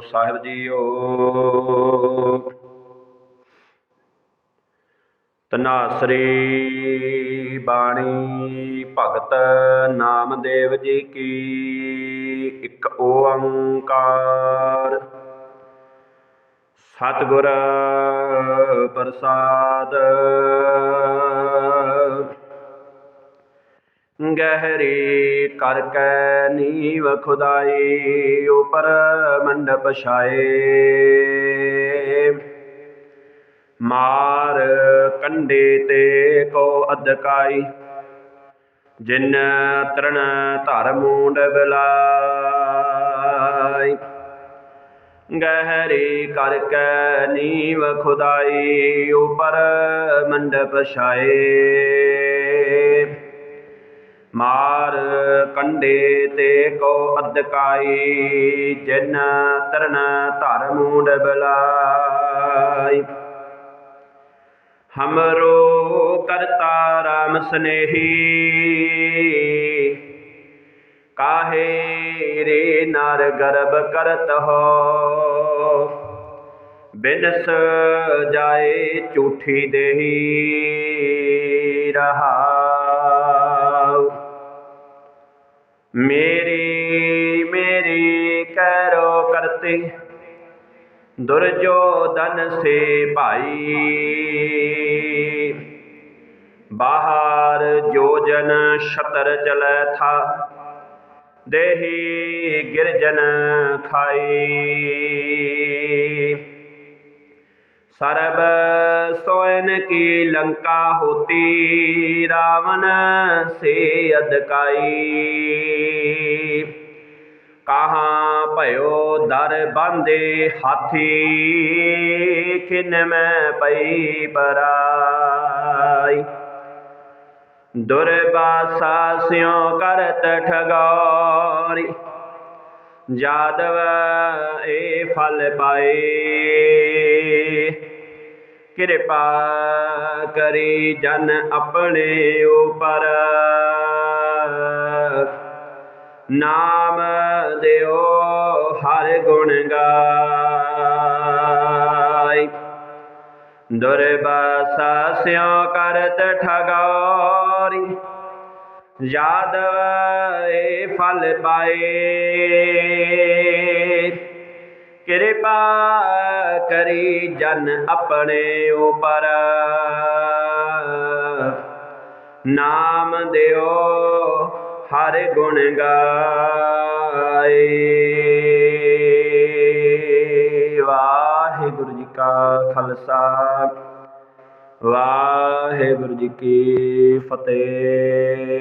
ਸਾਹਿਬ JIO. ਤਨਾਸਰੀ ਬਾਣੀ ਭਗਤ ਨਾਮਦੇਵ ਜੀ ਕੀ ਇੱਕ ਓੰਕਾਰ। ਸਤਿਗੁਰ ਪ੍ਰਸਾਦ ਗਹਿਰੀ, ਕਰ ਕੈ ਨੀਵ ਖੁਦਾਈ, ਉਪਰ ਮੰਡਪ ਛਾਏ। ਮਾਰ ਕੰਡੇ ਤੇ ਕੋ ਅਦਕਾਈ ਜਿਨ ਤਰਨ ਧਰ ਮੂੰਡ ਬਲਾਈ। ਗਹਿਰੀ, ਕਰ ਕੈ ਨੀਵ ਖੁਦਾਈ, ਉਪਰ ਮੰਡਪ ਛਾਏ। ਮਾਰ ਕੰਡੇ ਤੇ ਕੋ ਅਦਕਾਈ ਜਿਨ ਤਰਨ ਧਰ ਮੂੰਡ ਬਲਾਈ। ਹਮਰੋ ਕਰਤਾ ਰਾਮ ਸਨੇਹੀ, ਕਾਹੇ ਰੇ ਨਰ ਗਰਭ ਕਰਤ ਹੋ? ਬਿਨਸ ਜਾਏ ਝੂਠੀ ਦੇਹੀ ਰਹਾਉ ਮੇਰੀ ਮੇਰੀ ਕਰੋ ਕਰਤੇ। ਦੁਰਜੋਧਨ ਸੇ ਭਾਈ। ਬਾਹਰ ਜੋਜਨ ਸ਼ਤਰ ਚਲੈ ਥਾ, ਦੇਹੀ ਗਿਰਜਨ ਖਾਈ। ਸਰਬ ਸੋਇਨ ਕੀ ਲੰਕਾ ਹੋਤੀ ਰਾਵਨ ਸੇ ਅਦਕਾਈ। ਕਹਾਂ ਭਇਓ ਦਰ ਬਾਂਦੇ ਹਾਥੀ ਕਿਨ ਮੈਂ ਪਈ ਪਰਾਈ। ਦੁਰਬਾਸਾ ਸਿਉ ਕਰਤ ਠਗੌਰੀ, ਜਾਦਵ ਏ ਫਲ ਪਾਏ ਕਿਰਪਾ ਕਰੀ ਜਨ ਆਪਣੇ ਉਪਰ। ਨਾਮ ਦਿਓ ਹਰ ਗੁਣ ਗਾਈ। ਦੁਰਬਾਸਾ ਸਿਉ ਕਰਤ ਠਗੌਰੀ। ਯਾਦਵ ਏ ਫਲ ਪਾਏ। ਕਿਰਪਾ ਕਰੀ ਜਨ ਆਪਣੇ ਉਪਰ। ਨਾਮ ਦਿਓ ਹਰ ਗੁਣ ਗਾਏ। ਵਾਹਿਗੁਰੂ ਜੀ ਕਾ ਖਾਲਸਾ। ਵਾਹਿਗੁਰੂ ਜੀ ਕੀ ਫਤਿਹ।